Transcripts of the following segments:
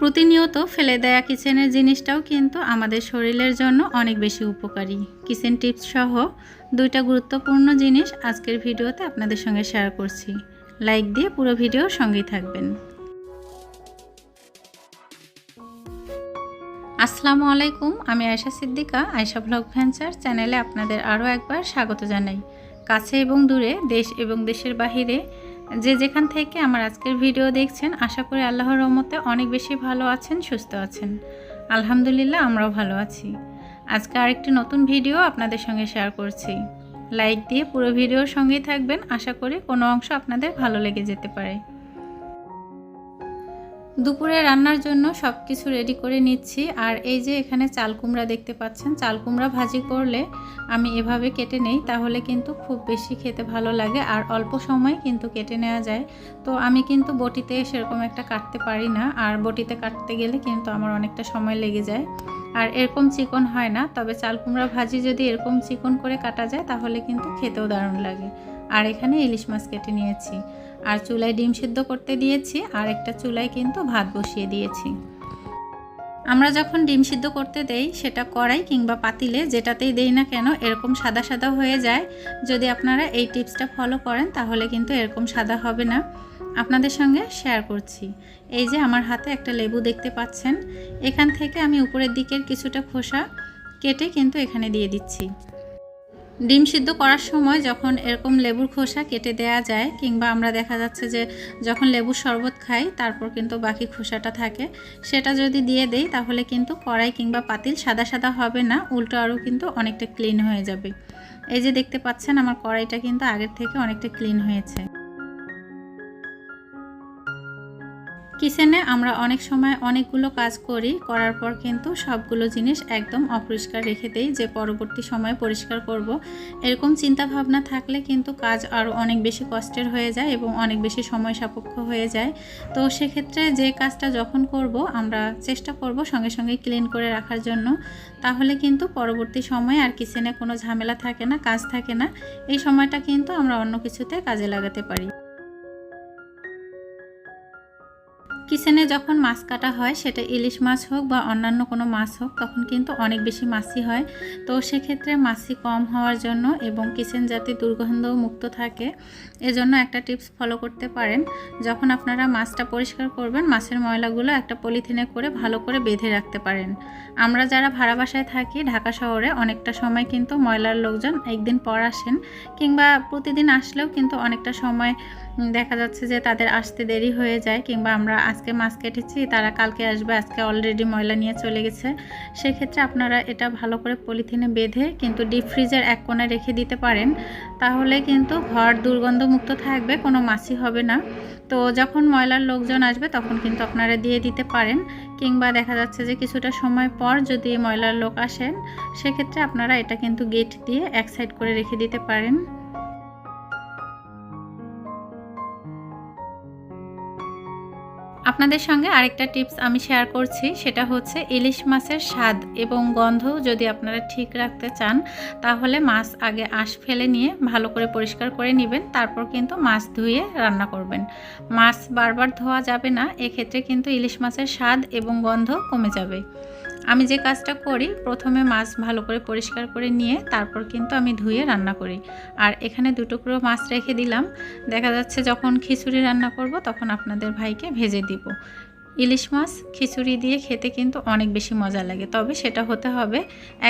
প্রতিনিয়ত ফেলে দেয়া কিচেনের জিনিসটাও কিন্তু আমাদের শরীরের জন্য অনেক বেশি উপকারী। কিচেন টিপস সহ দুইটা গুরুত্বপূর্ণ জিনিস আজকের ভিডিওতে আপনাদের সঙ্গে শেয়ার করছি। লাইক দিয়ে পুরো ভিডিও সঙ্গেই থাকবেন। আসসালামু আলাইকুম, আমি আয়শা সিদ্দিকা আয়সা ব্লগ ভেঞ্চার চ্যানেলে আপনাদের আরও একবার স্বাগত জানাই। কাছে এবং দূরে, দেশ এবং দেশের বাহিরে যে যেখান থেকে আমার আজকের ভিডিও দেখছেন, আশা করি আল্লাহর রহমতে অনেক বেশি ভালো আছেন, সুস্থ আছেন। আলহামদুলিল্লাহ, আমরাও ভালো আছি। আজকে আরেকটি নতুন ভিডিও আপনাদের সঙ্গে শেয়ার করছি। লাইক দিয়ে পুরো ভিডিওর সঙ্গেই থাকবেন। আশা করি কোনো অংশ আপনাদের ভালো লেগে যেতে পারে। দুপুরে রান্নার জন্য সব কিছু রেডি করে নিচ্ছি। আর এই যে এখানে চাল কুমড়া দেখতে পাচ্ছেন, চাল কুমড়া ভাজি করলে আমি এভাবে কেটে নেই, তাহলে কিন্তু খুব বেশি খেতে ভালো লাগে আর অল্প সময় কিন্তু কেটে নেওয়া যায়। তো আমি কিন্তু বটিতে সেরকম একটা কাটতে পারি না, আর বটিতে কাটতে গেলে কিন্তু আমার অনেকটা সময় লেগে যায়। আর এরকম চিকন হয় না, তবে চাল কুমড়া ভাজি যদি এরকম চিকন করে কাটা যায়, তাহলে কিন্তু খেতেও দারুণ লাগে। আর এখানে ইলিশ মাছ কেটে নিয়েছি। আর চুলায় ডিম সিদ্ধ করতে দিয়েছি, আর একটা চুলায় কিন্তু ভাত বসিয়ে দিয়েছি। আমরা যখন ডিম সিদ্ধ করতে দেই, সেটা কড়াই কিংবা পাতিলে, যেটাতেই দেই না কেন, এরকম সাদা সাদা হয়ে যায়। যদি আপনারা এই টিপসটা ফলো করেন, তাহলে কিন্তু এরকম সাদা হবে না। আপনাদের সঙ্গে শেয়ার করছি। এই যে আমার হাতে একটা লেবু দেখতে পাচ্ছেন। এখান থেকে আমি উপরের দিকের কিছুটা খোসা কেটে কিন্তু এখানে দিয়ে দিচ্ছি। ডিম সিদ্ধ করার সময় যখন এরকম লেবুর খোসা কেটে দেয়া যায়, কিংবা আমরা দেখা যাচ্ছে যে যখন লেবুর শরবত খাই, তারপর কিন্তু বাকি খোসাটা থাকে, সেটা যদি দিয়ে দেই, তাহলে কিন্তু কড়াই কিংবা পাতিল সাদা সাদা হবে না, উল্টো আরও কিন্তু অনেকটা ক্লিন হয়ে যাবে। এই যে দেখতে পাচ্ছেন, আমার কড়াইটা কিন্তু আগের থেকে অনেকটা ক্লিন হয়েছে। কিচেনে আমরা অনেক সময় অনেকগুলো কাজ করি, করার পর কিন্তু সবগুলো জিনিস একদম অপরিষ্কার রেখে দেই, যে পরবর্তী সময়ে পরিষ্কার করব। এরকম চিন্তা ভাবনা থাকলে কিন্তু কাজ আরও অনেক বেশি কষ্টের হয়ে যায় এবং অনেক বেশি সময় সাপেক্ষ হয়ে যায়। তো সেক্ষেত্রে যে কাজটা যখন করব, আমরা চেষ্টা করব সঙ্গে সঙ্গে ক্লিন করে রাখার জন্য। তাহলে কিন্তু পরবর্তী সময়ে আর কিচেনে কোনো ঝামেলা থাকে না, কাজ থাকে না। এই সময়টা কিন্তু আমরা অন্য কিছুতে কাজে লাগাতে পারি। কিচেনে যখন মাছ কাটা হয়, সেটা ইলিশ মাছ হোক বা অন্যান্য কোনো মাছ হোক, তখন কিন্তু অনেক বেশি মাছি হয়। তো সেক্ষেত্রে মাছি কম হওয়ার জন্য এবং কিচেন যাতে দুর্গন্ধ মুক্ত থাকে, এজন্য একটা টিপস ফলো করতে পারেন। যখন আপনারা মাছটা পরিষ্কার করবেন, মাছের ময়লাগুলো একটা পলিথিনে করে ভালো করে বেঁধে রাখতে পারেন। আমরা যারা ভাড়া বাসায় থাকি, ঢাকা শহরে অনেকটা সময় কিন্তু ময়লার লোকজন একদিন পর আসেন, কিংবা প্রতিদিন আসলেও কিন্তু অনেকটা সময় দেখা যাচ্ছে যে তাদের আসতে দেরি হয়ে যায় কিংবা আমরা আজকে মাছ কেটেছি, তারা কালকে আসবে, আজকে অলরেডি ময়লা নিয়ে চলে গেছে। সেক্ষেত্রে আপনারা এটা ভালো করে পলিথিনে বেঁধে কিন্তু ডিপ ফ্রিজের এক কোণে রেখে দিতে পারেন। তাহলে কিন্তু ঘর দুর্গন্ধমুক্ত থাকবে, কোনো মাছি হবে না। তো যখন ময়লার লোকজন আসবে তখন কিন্তু আপনারা দিয়ে দিতে পারেন। কিংবা দেখা যাচ্ছে যে কিছুটা সময় পর যদি ময়লার লোক আসেন, সেক্ষেত্রে আপনারা এটা কিন্তু গেট দিয়ে এক সাইড করে রেখে দিতে পারেন। আপনাদের সঙ্গে আরেকটা টিপস আমি শেয়ার করছি, সেটা হচ্ছে ইলিশ মাছের স্বাদ এবং গন্ধ যদি আপনারা ঠিক রাখতে চান, তাহলে মাছ আগে আঁশ ফেলে নিয়ে ভালো করে পরিষ্কার করে নেবেন, তারপর কিন্তু মাছ ধুয়ে রান্না করবেন। মাছ বারবার ধোয়া যাবে না, এক্ষেত্রে কিন্তু ইলিশ মাছের স্বাদ এবং গন্ধ কমে যাবে। আমি যে কাজটা করি, প্রথমে মাছ ভালো করে পরিষ্কার করে নিয়ে তারপর কিন্তু আমি ধুয়ে রান্না করি। আর এখানে দুটুকরো মাছ রেখে দিলাম। দেখা যাচ্ছে যখন খিচুড়ি রান্না করব তখন আপনাদের ভাইকে ভেজে দিব। ইলিশ মাছ খিচুড়ি দিয়ে খেতে কিন্তু অনেক বেশি মজা লাগে। তবে সেটা হতে হবে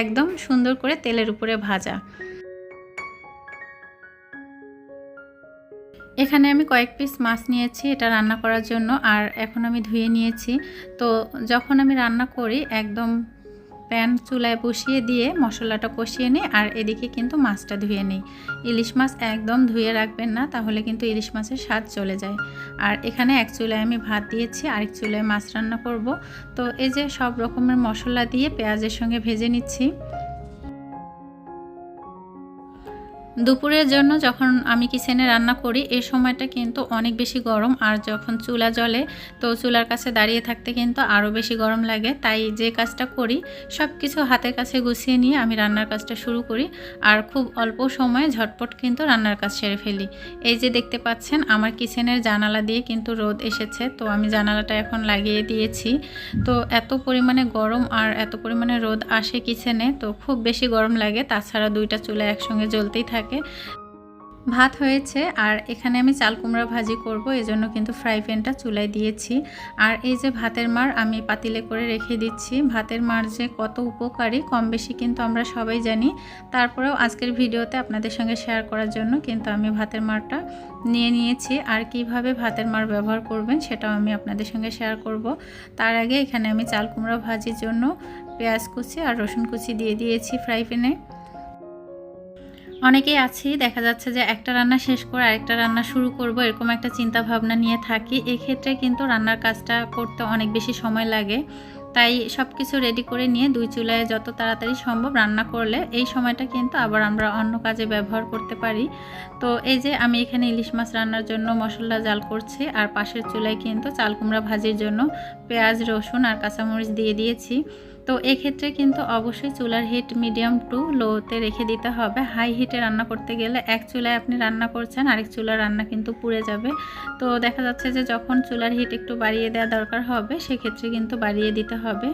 একদম সুন্দর করে তেলের উপরে ভাজা। এখানে আমি কয়েক পিস মাছ নিয়েছি এটা রান্না করার জন্য, আর এখন আমি ধুয়ে নিয়েছি। তো যখন আমি রান্না করি, একদম প্যান চুলায় বসিয়ে দিয়ে মশলাটা কষিয়ে নিই, আর এদিকে কিন্তু মাছটা ধুয়ে নিই। ইলিশ মাছ একদম ধুয়ে রাখবেন না, তাহলে কিন্তু ইলিশ মাছের স্বাদ চলে যায়। আর এখানে এক চুলায় আমি ভাত দিয়েছি, আরেক চুলায় মাছ রান্না করব। তো এই যে সব রকমের মশলা দিয়ে পেঁয়াজের সঙ্গে ভেজে নিচ্ছি। দুপুরের জন্য যখন আমি কিচেনে রান্না করি, এই সময়টা কিন্তু অনেক বেশি গরম। আর যখন চুলা জ্বলে, তো চুলার কাছে দাঁড়িয়ে থাকতে কিন্তু আরও বেশি গরম লাগে। তাই যে কাজটা করি সব কিছু হাতের কাছে গুছিয়ে নিয়ে আমি রান্নার কাজটা শুরু করি। আর খুব অল্প সময়ে ঝটপট কিন্তু রান্নার কাজ সেরে ফেলি। এই যে দেখতে পাচ্ছেন, আমার কিচেনের জানালা দিয়ে কিন্তু রোদ এসেছে। তো আমি জানালাটা এখন লাগিয়ে দিয়েছি। তো এত পরিমাণে গরম আর এত পরিমাণে রোদ আসে কিচেনে, তো খুব বেশি গরম লাগে। তাছাড়া দুইটা চুলা একসঙ্গে জ্বলতেই থাকে। ভাত হয়েছে আর এখানে আমি চাল কুমড়া ভাজি করব, এজন্য কিন্তু ফ্রাই প্যানটা চুলায় দিয়েছি। আর এই যে ভাতের মার আমি পাতিলে করে রেখে দিচ্ছি। ভাতের মার যে কত উপকারী, কম বেশি কিন্তু আমরা সবাই জানি। তারপরেও আজকের ভিডিওতে আপনাদের সঙ্গে শেয়ার করার জন্য কিন্তু আমি ভাতের মারটা নিয়ে নিয়েছি। আর কীভাবে ভাতের মার ব্যবহার করবেন সেটাও আমি আপনাদের সঙ্গে শেয়ার করব। তার আগে এখানে আমি চাল কুমড়া ভাজির জন্য পেঁয়াজ কুচি আর রসুন কুচি দিয়ে দিয়েছি ফ্রাই প্যানে। অনেকেই আছি, দেখা যাচ্ছে যে একটা রান্না শেষ করে আরেকটা রান্না শুরু করব, এরকম একটা চিন্তা ভাবনা নিয়ে থাকি। এক্ষেত্রে কিন্তু রান্নার কাজটা করতে অনেক বেশি সময় লাগে। তাই সব কিছু রেডি করে নিয়ে দুই চুলায় যত তাড়াতাড়ি সম্ভব রান্না করলে এই সময়টা কিন্তু আবার আমরা অন্য কাজে ব্যবহার করতে পারি। তো এই যে আমি এখানে ইলিশ মাছ রান্নার জন্য মশলা জাল করছি, আর পাশের চুলায় কিন্তু চাল কুমড়া ভাজির জন্য পেঁয়াজ, রসুন আর কাঁচামরিচ দিয়ে দিয়েছি। তো এক্ষেত্রে কিন্তু অবশ্যই চুলার হিট মিডিয়াম টু লোতে রেখে দিতে হবে। হাই হিটে রান্না করতে গেলে এক চুলায় আপনি রান্না করছেন, আরেক চুলার রান্না কিন্তু পুড়ে যাবে। তো দেখা যাচ্ছে যে যখন চুলার হিট একটু বাড়িয়ে দেওয়া দরকার হবে, সেক্ষেত্রে কিন্তু বাড়িয়ে দিতে হবে।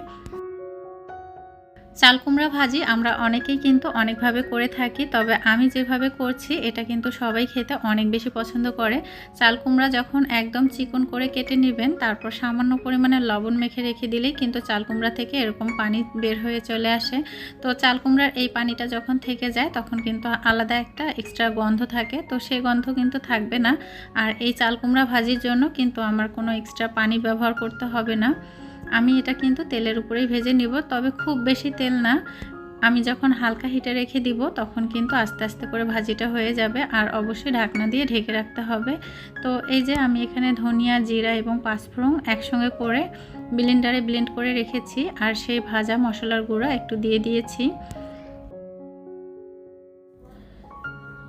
চাল কুমড়া ভাজি আমরা অনেকেই কিন্তু অনেকভাবে করে থাকি, তবে আমি যেভাবে করছি, এটা কিন্তু সবাই খেতে অনেক বেশি পছন্দ করে। চাল কুমড়া যখন একদম চিকন করে কেটে নেবেন, তারপর সামান্য পরিমাণে লবণ মেখে রেখে দিলেই কিন্তু চাল কুমড়া থেকে এরকম পানি বের হয়ে চলে আসে। তো চাল কুমড়ার এই পানিটা যখন থেকে যায়, তখন কিন্তু আলাদা একটা এক্সট্রা গন্ধ থাকে, তো সেই গন্ধ কিন্তু থাকবে না। আর এই চাল কুমড়া ভাজির জন্য কিন্তু আমার কোনো এক্সট্রা পানি ব্যবহার করতে হবে না। আমি এটা কিন্তু তেলের উপরেই ভেজে নিব, তবে খুব বেশি তেল না। আমি যখন হালকা হিটে রেখে দিব, তখন কিন্তু আস্তে আস্তে করে ভাজিটা হয়ে যাবে আর অবশ্যই ঢাকনা দিয়ে ঢেকে রাখতে হবে। তো এই যে আমি এখানে ধনিয়া, জিরা এবং পাঁচফোড়ন একসঙ্গে করে ব্লেন্ডারে ব্লেন্ড করে রেখেছি, আর সেই ভাজা মশলার গুঁড়া একটু দিয়ে দিয়েছি।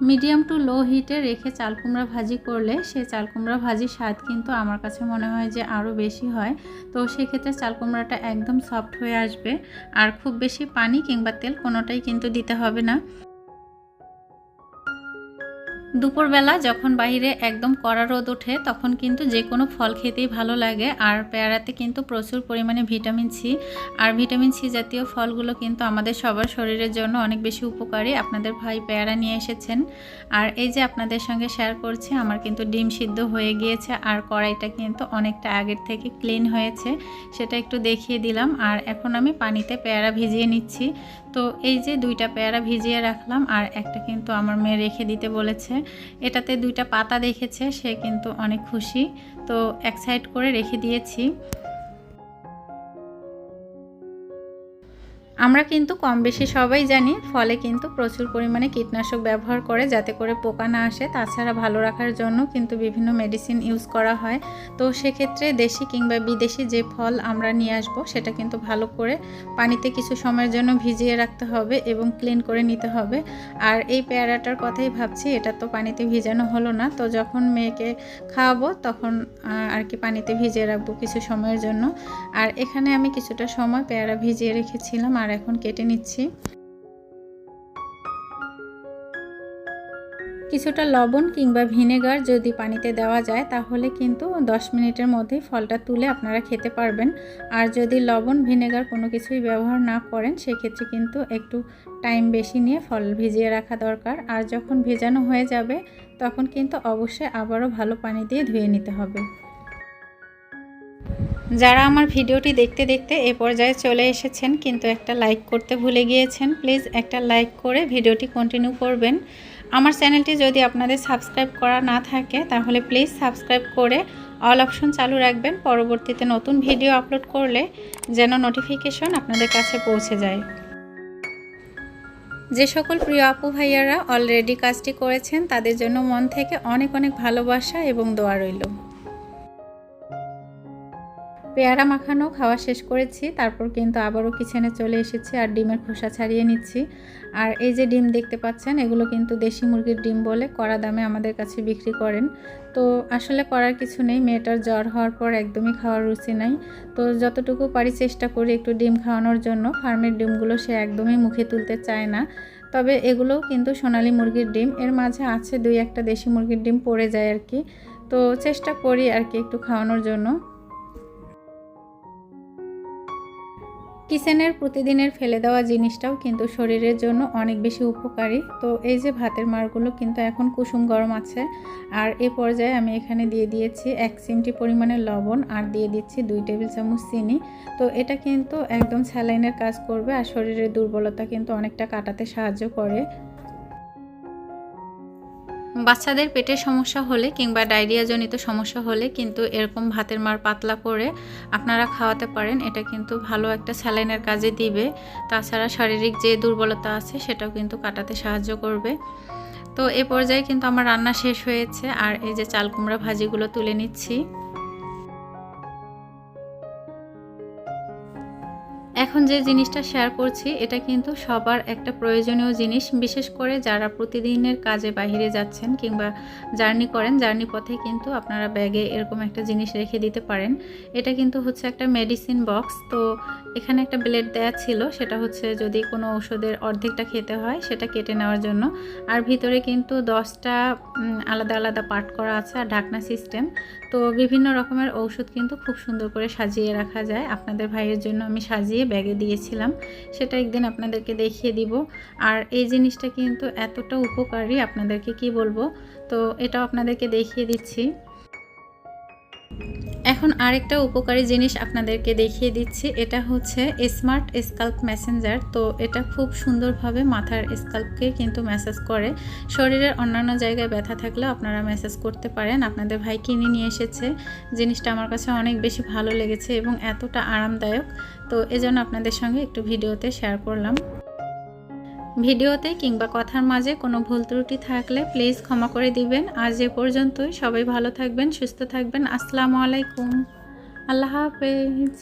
মিডিয়াম টু লো হিটে রেখে চাল কুমড়া ভাজি করলে সেই চাল কুমড়া ভাজির স্বাদ কিন্তু আমার কাছে মনে হয় যে আরও বেশি হয়। তো সেক্ষেত্রে চাল কুমড়াটা একদম সফট হয়ে আসবে। আর খুব বেশি পানি কিংবা তেল কোনোটাই কিন্তু দিতে হবে না। দুপুরবেলা যখন বাইরে একদম কড়া রোদ ওঠে, তখন কিন্তু যে কোনো ফল খেতেই ভালো লাগে। আর পেয়ারাতে কিন্তু প্রচুর পরিমাণে ভিটামিন সি। আর ভিটামিন সি জাতীয় ফলগুলো কিন্তু আমাদের সবার শরীরের জন্য অনেক বেশি উপকারী। আপনাদের ভাই পেয়ারা নিয়ে এসেছেন। আর এই যে আপনাদের সঙ্গে শেয়ার করছি, আমার কিন্তু ডিম সিদ্ধ হয়ে গিয়েছে। আর কড়াইটা কিন্তু অনেকটা আগের থেকে ক্লিন হয়েছে। সেটা একটু দেখিয়ে দিলাম। আর এখন আমি পানিতে পেয়ারা ভিজিয়ে নিচ্ছি। তো এই যে দুইটা পেয়ারা ভিজিয়ে রাখলাম, আর একটা কিন্তু আমার মেয়ে রেখে দিতে বলেছে। এটাতে দুইটা পাতা দেখেছে, সে কিন্তু অনেক খুশি। তো এক সাইড করে রেখে দিয়েছি। আমরা কিন্তু কম বেশি সবাই জানি, ফলে কিন্তু প্রচুর পরিমাণে কীটনাশক ব্যবহার করে যাতে করে পোকা না আসে। তাছাড়া ভালো রাখার জন্য কিন্তু বিভিন্ন মেডিসিন ইউজ করা হয়। তো সেক্ষেত্রে দেশি কিংবা বিদেশি যে ফল আমরা নিয়ে আসব, সেটা কিন্তু ভালো করে পানিতে কিছু সময়ের জন্য ভিজিয়ে রাখতে হবে এবং ক্লিন করে নিতে হবে। আর এই পেয়ারাটার কথাই ভাবছি, এটা তো পানিতে ভিজানো হলো না। তো যখন মেয়েকে খাওয়াবো, তখন আর কি পানিতে ভিজিয়ে রাখব কিছু সময়ের জন্য। আর এখানে আমি কিছুটা সময় পেয়ারা ভিজিয়ে রেখেছিলাম। আর আর এখন কেটে নিচ্ছি। কিছুটা লবণ কিংবা ভিনেগার যদি পানিতে দেওয়া যায়, তাহলে কিন্তু 10 মিনিটের মধ্যেই ফলটা তুলে আপনারা খেতে পারবেন। আর যদি লবণ, ভিনেগার কোনো কিছুই ব্যবহার না করেন, সেক্ষেত্রে কিন্তু একটু টাইম বেশি নিয়ে ফল ভিজিয়ে রাখা দরকার। আর যখন ভেজানো হয়ে যাবে, তখন কিন্তু অবশ্যই আবারও ভালো পানি দিয়ে ধুয়ে নিতে হবে। যারা আমার ভিডিওটি দেখতে দেখতে এ পর্যায়ে চলে এসেছেন, কিন্তু একটা লাইক করতে ভুলে গিয়েছেন প্লিজ একটা লাইক করে ভিডিওটি কন্টিনিউ করবেন। আমার চ্যানেলটি যদি আপনাদের সাবস্ক্রাইব করা না থাকে, তাহলে প্লিজ সাবস্ক্রাইব করে অল অপশন চালু রাখবেন। পরবর্তীতে নতুন ভিডিও আপলোড করলে যেন নোটিফিকেশন আপনাদের কাছে পৌঁছে যায়। যে সকল প্রিয় আপু ভাইয়ারা অলরেডি কাজটি করেছেন, তাদের জন্য মন থেকে অনেক অনেক ভালোবাসা এবং দোয়া রইল। পেয়ারা মাখানো খাওয়া শেষ করেছি, তারপর কিন্তু আবারও কিচেনে চলে এসেছি আর ডিমের খোসা ছাড়িয়ে নিচ্ছি। আর এই যে ডিম দেখতে পাচ্ছেন, এগুলো কিন্তু দেশি মুরগির ডিম বলে কড়া দামে আমাদের কাছে বিক্রি করেন। তো আসলে করার কিছু নেই, মেয়েটার জ্বর হওয়ার পর একদমই খাওয়ার রুচি নাই। তো যতটুকু পারি চেষ্টা করি একটু ডিম খাওয়ানোর জন্য, ফার্মের ডিমগুলো সে একদমই মুখে তুলতে চায় না। তবে এগুলোও কিন্তু সোনালি মুরগির ডিম, এর মাঝে আছে দুই একটা দেশি মুরগির ডিম পড়ে যায় আর কি। তো চেষ্টা করি আর কি একটু খাওয়ানোর জন্য। কিচেনের প্রতিদিনের ফেলে দেওয়া জিনিসটাও কিন্তু শরীরের জন্য অনেক বেশি উপকারী। তো এই যে ভাতের মারগুলো কিন্তু এখন কুসুম গরম আছে। আর এ পর্যায়ে আমি এখানে দিয়ে দিয়েছি এক চিমটি পরিমাণে লবণ আর দিয়ে দিচ্ছি দুই টেবিল চামচ চিনি। তো এটা কিন্তু একদম স্যালাইনের কাজ করবে আর শরীরের দুর্বলতা কিন্তু অনেকটা কাটাতে সাহায্য করে। বাচ্চাদের পেটের সমস্যা হলে কিংবা ডায়রিয়াজনিত সমস্যা হলে কিন্তু এরকম ভাতের মার পাতলা করে আপনারা খাওয়াতে পারেন। এটা কিন্তু ভালো একটা স্যালাইনের কাজে দিবে। তাছাড়া শারীরিক যে দুর্বলতা আছে সেটাও কিন্তু কাটাতে সাহায্য করবে। তো এ পর্যায়ে কিন্তু আমার রান্না শেষ হয়েছে। আর এই যে চাল কুমড়া ভাজিগুলো তুলে নিচ্ছি। যে জিনিসটা শেয়ার করছি, এটা কিন্তু সবার একটা প্রয়োজনীয় জিনিস। বিশেষ করে যারা প্রতিদিনের কাজে বাহিরে যাচ্ছেন কিংবা জার্নি করেন, জার্নি পথে কিন্তু আপনারা ব্যাগে এরকম একটা জিনিস রেখে দিতে পারেন। এটা কিন্তু হচ্ছে একটা মেডিসিন বক্স তো এখানে একটা ব্লেড দেয়া ছিল, সেটা হচ্ছে যদি কোনো ওষুধের অর্ধেকটা খেতে হয়, সেটা কেটে নেওয়ার জন্য। আর ভিতরে কিন্তু দশটা আলাদা আলাদা পার্ট করা আছে আর ঢাকনা সিস্টেম তো বিভিন্ন রকমের ঔষধ কিন্তু খুব সুন্দর করে সাজিয়ে রাখা যায়। আপনাদের ভাইয়ের জন্য আমি সাজিয়ে ব্যাগে দিয়েছিলাম, সেটা একদিন আপনাদেরকে দেখিয়ে দিব। আর এই জিনিসটা কিন্তু এতটা উপকারী, আপনাদেরকে কি বলব? তো এটা আপনাদেরকে দেখিয়ে দিচ্ছি। এখন আরেকটা উপকারী জিনিস আপনাদেরকে দেখিয়ে দিচ্ছি, এটা হচ্ছে স্মার্ট স্কাল্প মেসেঞ্জার তো এটা খুব সুন্দরভাবে মাথার স্কাল্পকে কিন্তু ম্যাসাজ করে। শরীরের অন্যান্য জায়গায় ব্যথা থাকলেও আপনারা ম্যাসাজ করতে পারেন। আপনাদের ভাই কিনে নিয়ে এসেছে। জিনিসটা আমার কাছে অনেক বেশি ভালো লেগেছে এবং এতটা আরামদায়ক। তো এজন্য আপনাদের সঙ্গে একটু ভিডিওতে শেয়ার করলাম। ভিডিওতে কিংবা কথার মাঝে কোনো ভুল ত্রুটি থাকলে প্লিজ ক্ষমা করে দিবেন। আজ এ পর্যন্তই। সবাই ভালো থাকবেন, সুস্থ থাকবেন। আসসালামু আলাইকুম। আল্লাহ হাফেজ।